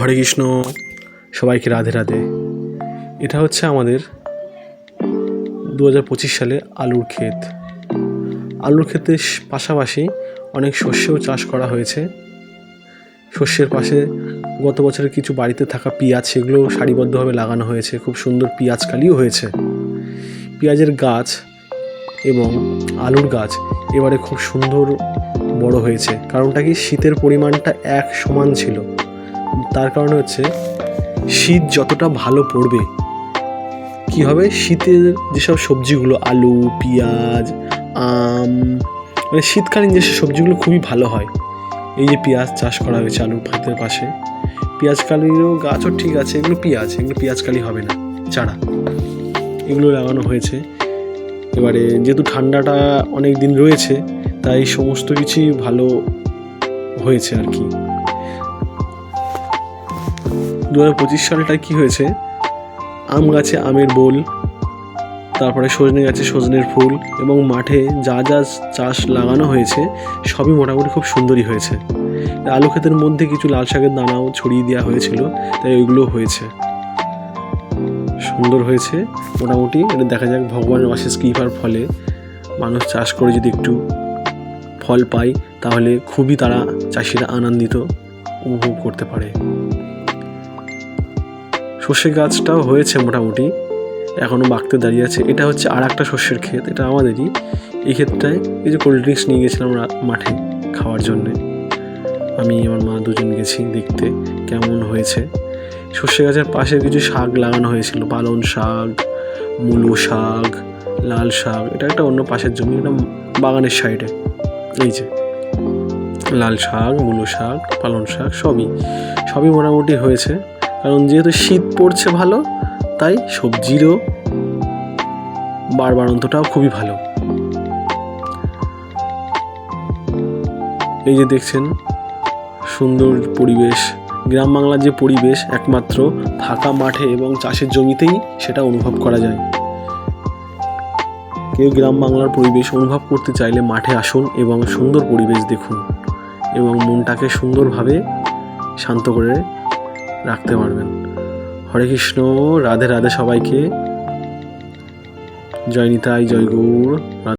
হরে কৃষ্ণ, সবাইকে রাধে রাধে। এটা হচ্ছে আমাদের দু হাজার পঁচিশ সালে আলুর ক্ষেত। আলুর ক্ষেতের পাশাপাশি অনেক শস্যও চাষ করা হয়েছে। শস্যের পাশে গত বছরের কিছু বাড়িতে থাকা পেঁয়াজ সেগুলো সারিবদ্ধভাবে লাগানো হয়েছে। খুব সুন্দর পেঁয়াজ কালিও হয়েছে। পেঁয়াজের গাছ এবং আলুর গাছ এবারে খুব সুন্দর বড় হয়েছে। কারণটা কি? শীতের পরিমাণটা এক সমান ছিল। তার কারণে হচ্ছে শীত যতটা ভালো পড়বে, কি হবে? শীতের যেসব সবজিগুলো, আলু, পেঁয়াজ, আম মানে শীতকালীন যেসব সবজিগুলো খুবই ভালো হয়, এই যে পেঁয়াজ চাষ করা হয়েছে আলুর ভাতের পাশে পেঁয়াজ কালিরও গাছও ঠিক আছে, এগুলো পেঁয়াজ এগুলো পেঁয়াজ কালি হবে না, চারা, এগুলো লাগানো হয়েছে। এবারে যেহেতু ঠান্ডাটা অনেক দিন রয়েছে, তাই সমস্ত কিছুই ভালো হয়েছে আর কি। দু হাজার পঁচিশ সালটায় কী হয়েছে? আম গাছে আমের বোল, তারপরে সজনে গাছে সজনের ফুল এবং মাঠে যা যা চাষ লাগানো হয়েছে, সবই মোটামুটি খুব সুন্দরই হয়েছে। আলু ক্ষেতের মধ্যে কিছু লাল শাকের দানাও ছড়িয়ে দেওয়া হয়েছিল, তাই ওইগুলো হয়েছে। সুন্দর হয়েছে, মোটামুটি। এটা দেখা যাক, ভগবানের অশেষ কৃপার ফলে মানুষ চাষ করে যদি একটু ফল পায়, তাহলে খুবই তারা চাষিরা আনন্দিত, উপভোগ করতে পারে। সর্ষে গাছটাও হয়েছে মোটামুটি। এখনও বাঁকতে দাঁড়িয়ে আছে। এটা হচ্ছে আর একটা শস্যের ক্ষেত, এটা আমাদেরই। এই ক্ষেতটায় এই যে কোল্ড ড্রিঙ্কস নিয়ে গেছিলাম মাঠে খাওয়ার জন্যে। আমি, আমার মা দুজন গেছি দেখতে, কেমন হয়েছে। সর্ষে গাছের পাশে কিছু শাক লাগানো হয়েছিল পালন শাক, মূলো শাক, লাল শাক, এটা একটা অন্য পাশের জমি, এটা বাগানের সাইডে। এই যে, লাল শাক, মূলো শাক পালন শাক, সবই সবই মোটামুটি হয়েছে। কারণ যেহেতু শীত পড়ছে ভালো, তাই সবজিরও বাড়বাড়ন্তটাও খুবই ভালো। এই যে দেখছেন, সুন্দর পরিবেশ, গ্রাম বাংলার যে পরিবেশ একমাত্র ফাঁকা মাঠে এবং চাষের জমিতেই সেটা অনুভব করা যায়। কেউ গ্রাম বাংলার পরিবেশ অনুভব করতে চাইলে মাঠে আসুন এবং সুন্দর পরিবেশ দেখুন এবং মনটাকে সুন্দরভাবে শান্ত করে রাখতে পারবেন। হরে কৃষ্ণ রাধে রাধে সবাইকে। জয় নিতাই জয় গৌর।